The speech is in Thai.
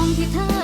องที่เธอ